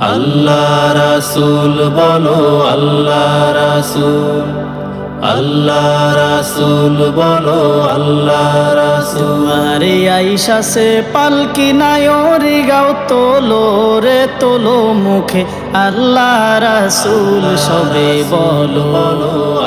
আল্লাহ রাসুল বলো, আল্লাহ রাসুল। আল্লাহ রাসুল বলো, আল্লাহ রাসুল। আরে আইসা সে পালকি নায়রি গাও তোলো রে, তোলো মুখে। আল্লাহ রাসুল সবে বলো।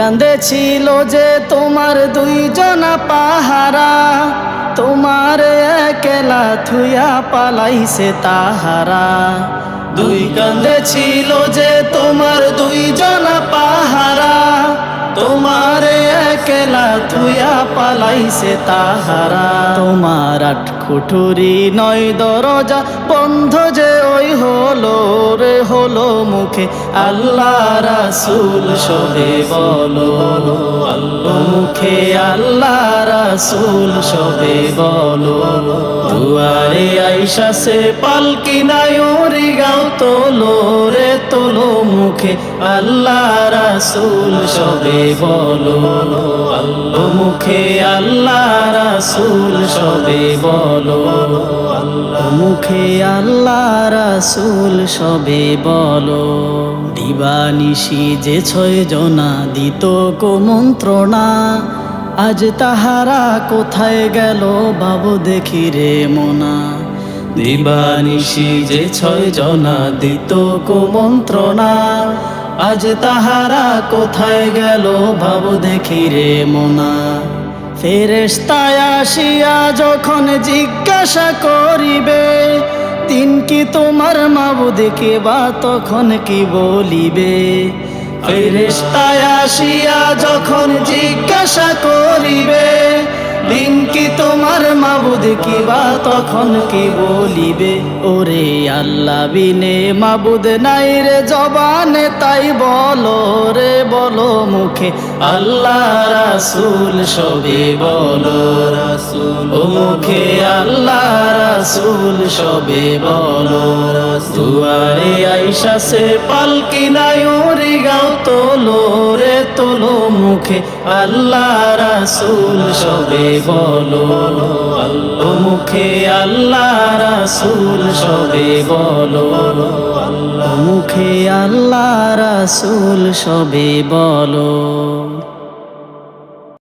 দুই কান্দে ছিল যে তোমার দুই জনা পাহারা, তোমার একলা থুয়া পালাইছে তাহারা। দুই কান্দে ছিল যে তোমার দুই জনা পাহারা তোমার একলা থুয়া পালাইছে তাহারা। তোমার আট খুটুরি নয় দরজা বন্ধ যে ওই হলো রে, হলো মুখে আল্লাহ রাসূল সবে বলো। মুখে আল্লাহ রাসূল সবে বলো। দুয়ারে আইসা সে পালকি নায়রি গাও তোলো। মুখে আল্লাহ রাসূল সবে বলো। আল্লাহ মুখে আল্লাহ রাসূল সবে বলো। মুখে আল্লাহ রাসূল সবে বলো। দিবানিশি যে ছয় জনা দিত কুমন্ত্রণা আজ তাহারা কোথায় গেল বাবু দেখি রে মোনা। দিবানিশি যে ছয় জনা দিত কুমন্ত্রণা। আজ তাহারা কোথায় গেল বাবু দেখি রে মোনা। ফেরেশতায় আসিয়া যখন জিজ্ঞাসা করিবে, তিন কি তোমার মাবুদকে বা তখন কি বলিবে? ফেরেশতায় আসিয়া যখন জিজ্ঞাসা দিন কি তোমার মাবুদ কি বা তখন কি বলিবে? ওরে আল্লাহ, বিনে মাবুদ নাই রে জবানে, তাই বলো রে, বলো মুখে। আল্লাহ রাসুল সবে বলো ও মুখে আল্লাহ রাসুল সবে বলো, দুয়ারে আইসা সে পালকি নায়রি গাও তোলো রে, তোলো মুখে আল্লাহ রাসূল সবে বলো, ও মুখে আল্লাহ রাসূল সবে বলো মুখে আল্লাহ রাসূল সবে বলো।